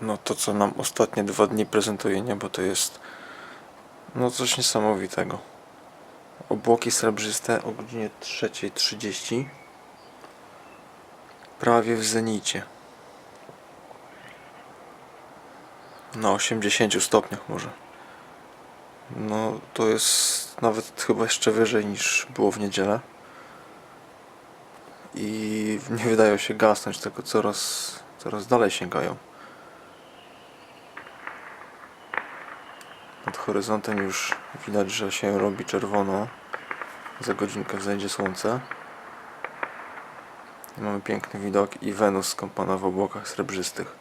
no to co nam ostatnie dwa dni prezentuje niebo to jest no coś niesamowitego. Obłoki srebrzyste o godzinie 3.30 prawie w zenicie. Na 80 stopniach może. No to jest nawet chyba jeszcze wyżej niż było w niedzielę. I nie wydają się gasnąć, tylko coraz, coraz dalej sięgają. Nad horyzontem już widać, że się robi czerwono. Za godzinkę wzejdzie słońce. Mamy piękny widok i Wenus skąpana w obłokach srebrzystych.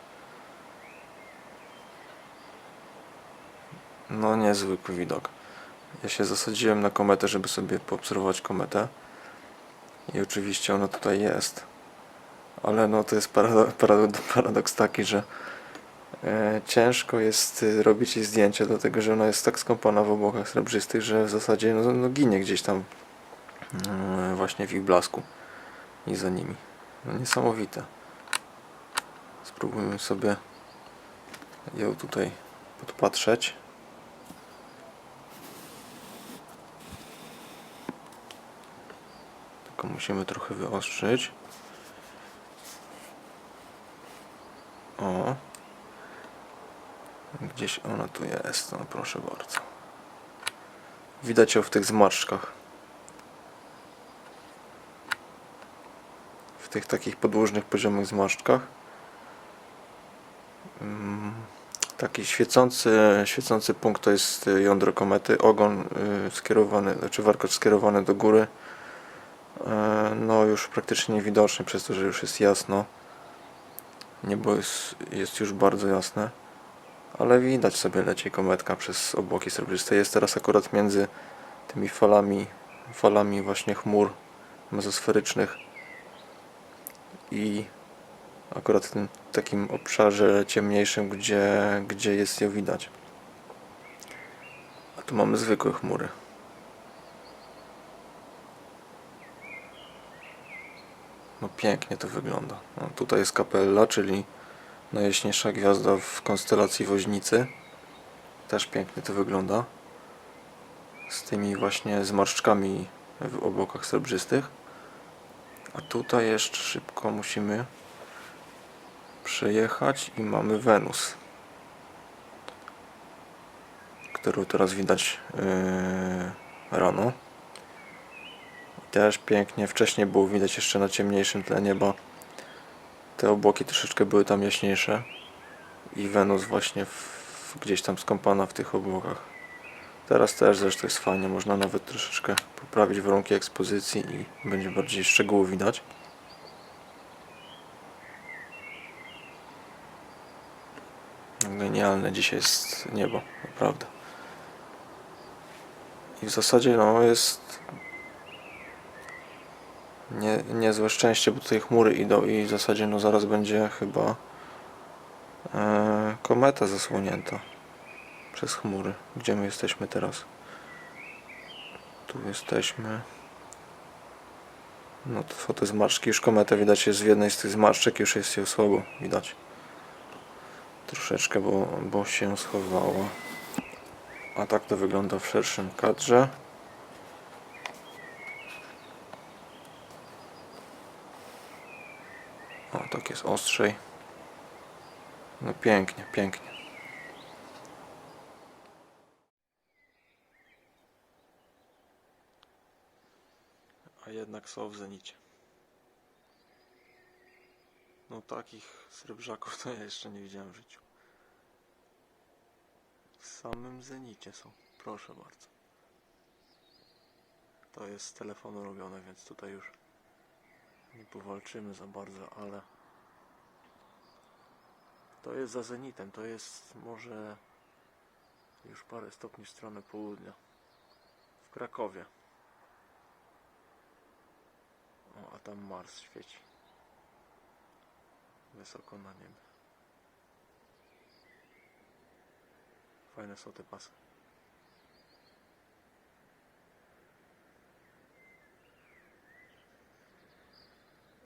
No niezwykły widok. Ja się zasadziłem na kometę, żeby sobie poobserwować kometę. I oczywiście ona tutaj jest. Ale no to jest parado- parado- paradoks taki, że ciężko jest y, robić jej zdjęcia, dlatego że ona jest tak skąpana w obłokach srebrzystych, że w zasadzie no, no ginie gdzieś tam e, właśnie w ich blasku i za nimi. No niesamowite. Spróbujmy sobie ją tutaj podpatrzeć. Tylko musimy trochę wyostrzyć. Gdzieś ona tu jest, no proszę bardzo. Widać ją w tych zmarszczkach. W tych takich podłużnych, poziomych zmarszczkach. Mm, Taki świecący, świecący punkt to jest y, jądro komety, ogon y, skierowany, znaczy warkocz skierowany do góry. E, No już praktycznie niewidoczny przez to, że już jest jasno. Niebo jest, jest już bardzo jasne. Ale widać sobie leci kometka przez obłoki srebrzyste. Jest teraz akurat między tymi falami, falami właśnie chmur mezosferycznych i akurat w tym takim obszarze ciemniejszym, gdzie, gdzie jest ją widać. A tu mamy zwykłe chmury. No pięknie to wygląda. No, tutaj jest Capella, czyli najjaśniejsza gwiazda w konstelacji Woźnicy. Też pięknie to wygląda. Z tymi właśnie zmarszczkami w obłokach srebrzystych. A tutaj jeszcze szybko musimy przejechać i mamy Wenus. Którą teraz widać yy, rano. Też pięknie. Wcześniej było widać jeszcze na ciemniejszym tle nieba. Te obłoki troszeczkę były tam jaśniejsze. I Wenus właśnie w, gdzieś tam skąpana w tych obłokach. Teraz też zresztą jest fajnie. Można nawet troszeczkę poprawić warunki ekspozycji i będzie bardziej szczegółów widać. Genialne dzisiaj jest niebo, naprawdę. I w zasadzie no jest nie, niezłe szczęście, bo tutaj chmury idą i w zasadzie no zaraz będzie chyba e, kometa zasłonięta przez chmury. Gdzie my jesteśmy teraz? Tu jesteśmy. No to te zmarszczki. Już kometę widać jest w jednej z tych zmarszczek, już jest ją słabo widać. Troszeczkę, bo, bo się schowała. A tak to wygląda w szerszym kadrze. O, tak jest ostrzej. No pięknie, pięknie. A jednak są w zenicie. No takich srebrzaków to ja jeszcze nie widziałem w życiu. W samym zenicie są. Proszę bardzo. To jest z telefonu robione, więc tutaj już nie powalczymy za bardzo, ale to jest za zenitem. To jest może już parę stopni w stronę południa. W Krakowie. O, a tam Mars świeci. Wysoko na niebie. Fajne są te pasy.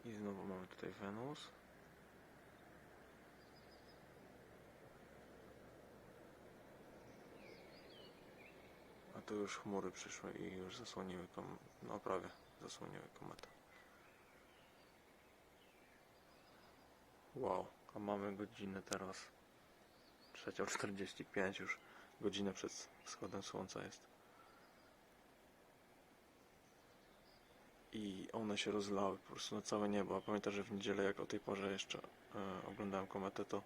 I znowu mamy tutaj Wenus. A tu już chmury przyszły i już zasłoniły kometę. No prawie zasłoniły kometę. Wow, a mamy godzinę teraz 3.45 już godzinę przed wschodem słońca jest. I one się rozlały po prostu na całe niebo. A pamiętam, że w niedzielę jak o tej porze jeszcze e, oglądałem kometę, to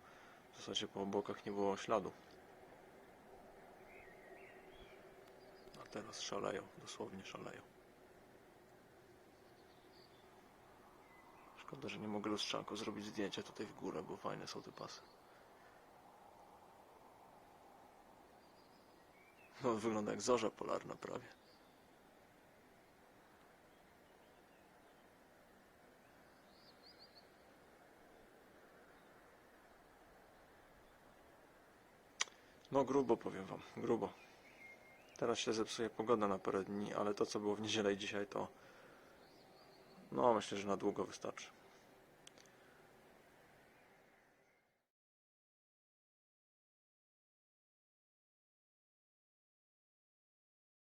w zasadzie po obokach nie było śladu. A teraz szaleją, dosłownie szaleją. Szkoda, że nie mogę lustrzanką zrobić zdjęcia tutaj w górę, bo fajne są te pasy. No, wygląda jak zorza polarna prawie. No grubo powiem wam, grubo. Teraz się zepsuje pogoda na parę dni, ale to co było w niedzielę i dzisiaj to no myślę, że na długo wystarczy.